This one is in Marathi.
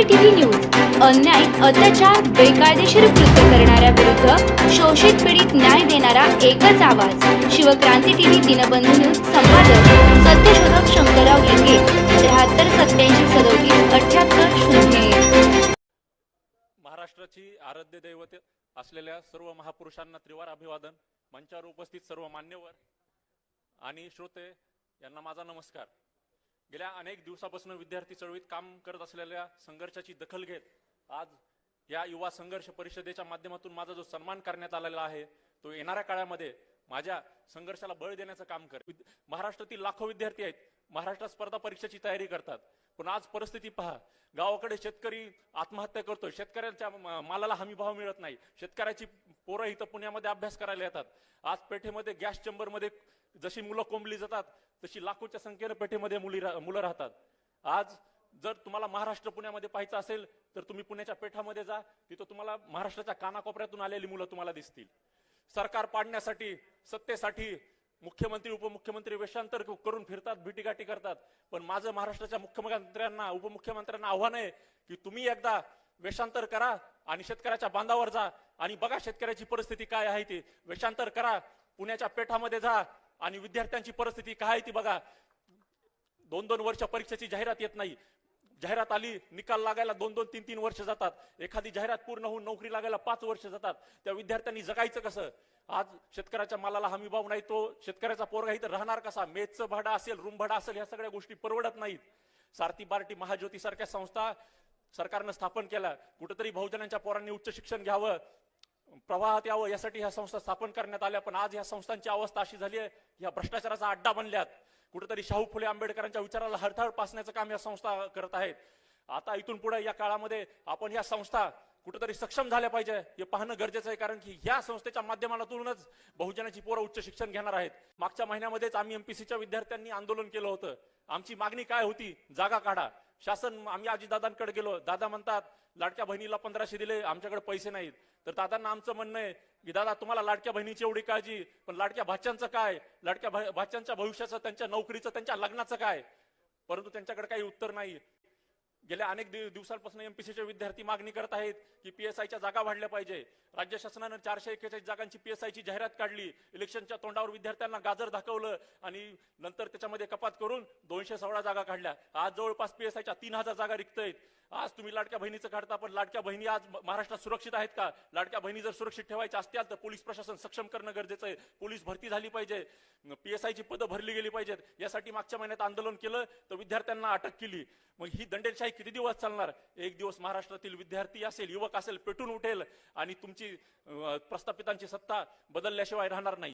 एमपीसीटीव्ही न्यूज अन्याय अत्याचार बेकायदेशीर कृत्य करणाऱ्या विरुद्ध शोषित पीडित न्याय देणारा एकच आवाज. शिवक्रांती टीव्ही दिनबंधू न्यूज संपादक सत्यशोधक शंकरराव लिंगे त्र्याहत्तर सत्याऐंशी सदोतीस अठ्याहत्तर शून्य महाराष्ट्राची आराध्य दैवत असलेल्या सर्व महापुरुषांना त्रिवार अभिवादन मंचावर उपस्थित सर्व मान्यवर आणि श्रोते यांना माझा नमस्कार. गेल्या अनेक दिवसापासून विद्यार्थी चळवळीत काम करत असलेल्या संघर्षाची दखल घेत आज या युवा संघर्ष परिषदेच्या माध्यमातून माझा जो सन्मान करण्यात आलेला आहे तो येणाऱ्या काळामध्ये माझ्या संघर्षाला बळ देण्याचं काम कर महाराष्ट्रातील लाखो विद्यार्थी आहेत. महाराष्ट्रात स्पर्धा परीक्षेची तयारी करतात. पण आज परिस्थिती पहा. गावाकडे शेतकरी आत्महत्या करतो शेतकऱ्यांच्या मालाला हमी भाव मिळत नाही. शेतकऱ्याची पोरं इथं पुण्यामध्ये अभ्यास करायला येतात. आज पेठेमध्ये गॅस चेंबरमध्ये जशी मुलं कोंबली जातात तशी लाखोच्या संख्येनं पेठेमध्ये मुली रा- मुलं राहतात. आज जर तुम्हाला महाराष्ट्र पुण्यामध्ये पाहायचं असेल तर तुम्ही पुण्याच्या पेठामध्ये जा. तिथं तुम्हाला महाराष्ट्राच्या कानाकोपऱ्यातून आलेली मुलं तुम्हाला दिसतील. सरकार पाडण्यासाठी सत्तेसाठी मुख्यमंत्री उपमुख्यमंत्री वेषांतर करून फिरतात भेटीगाठी करतात. पण माझं महाराष्ट्राच्या मुख्यमंत्र्यांना उपमुख्यमंत्र्यांना आव्हान आहे की तुम्ही एकदा वेषांतर करा आणि शेतकऱ्याच्या बांधावर जा आणि बघा शेतकऱ्याची परिस्थिती काय आहे ती. वेषांतर करा पुण्याच्या पेठामध्ये जा आणि विद्यार्थ्यांची परिस्थिती काय आहे ती बघा. दोन दोन वर्ष परीक्षेची जाहिरात येत नाही. जाहिरात आली निकाल लागायला दोन दोन तीन तीन वर्ष जातात. एखादी जाहिरात पूर्ण होऊन नोकरी लागायला पाच वर्ष जातात. त्या विद्यार्थ्यांनी जगायचं कसं? आज शेतकऱ्याच्या मालाला हमी भाव नाही तो शेतकऱ्याचा पोरगा इथं राहणार कसा? मेचचं भाडं असेल रूम भाडं असेल ह्या सगळ्या गोष्टी परवडत नाहीत. सारथी बार्टी महाज्योती सारख्या संस्था सरकारनं स्थापन केल्या. कुठेतरी बहुजनांच्या पोरांनी उच्च शिक्षण घ्यावं. प्रवाहात यावं यासाठी ह्या संस्था स्थापन करण्यात आल्या. पण आज ह्या संस्थांची अवस्था अशी झाली आहे ह्या भ्रष्टाचाराचा अड्डा बनल्यात. कुठेतरी शाहू फुले आंबेडकरांच्या विचाराला हरथळ पासण्याचं काम या संस्था करत आहेत. आता इथून पुढे या काळामध्ये आपण ह्या संस्था कुठेतरी सक्षम झाल्या पाहिजे हे पाहणं गरजेचं आहे कारण की ह्या संस्थेच्या माध्यमातूनच बहुजनाची पोरं उच्च शिक्षण घेणार आहेत. मागच्या महिन्यामध्येच आम्ही एमपीसीच्या विद्यार्थ्यांनी आंदोलन केलं होतं. आमची मागणी काय होती? जागा काढा. शासन आम्ही आजीदादांकडे गेलो. दादा म्हणतात लाडक्या बहिणीला पंधराशे दिले आमच्याकडे पैसे नाहीत. तर दादांना आमचं म्हणणं आहे की दादा तुम्हाला लाडक्या बहिणीची एवढी काळजी पण लाडक्या भाच्यांचं काय? लाडक्या भाच्यांच्या भविष्याचं त्यांच्या नोकरीचं त्यांच्या लग्नाचं काय? परंतु त्यांच्याकडे काही उत्तर नाही. गेल्या अनेक दिवसांपासून एमपीसीचे विद्यार्थी मागणी करत आहेत की पीएसआयच्या जागा वाढल्या पाहिजे. राज्य शासनानं चारशे एक्केचाळीस जागांची पीएसआयची जाहिरात काढली. इलेक्शनच्या तोंडावर विद्यार्थ्यांना गाजर दाखवलं आणि नंतर त्याच्यामध्ये कपात करून दोनशे सोळा जागा काढल्या. आज जवळपास पीएसआयच्या तीन हजार जागा रिक्त आहेत आज तुम्ही लाडक्या बहिणीचं काढता पण लाडक्या बहिणी आज महाराष्ट्रात सुरक्षित आहेत का? लाडक्या बहिणी जर सुरक्षित ठेवायच्या असतील तर पोलीस प्रशासन सक्षम करणं गरजेचं आहे. पोलीस भरती झाली पाहिजे. पीएसआयची पदं भरली गेली पाहिजेत. यासाठी मागच्या महिन्यात आंदोलन केलं तर विद्यार्थ्यांना अटक केली. मग ही दंडेलशाही किती दिवस चालणार? एक दिवस महाराष्ट्रातील विद्यार्थी असेल युवक असेल पेटून उठेल आणि तुमची प्रस्थापितांची सत्ता बदलल्याशिवाय राहणार नाही.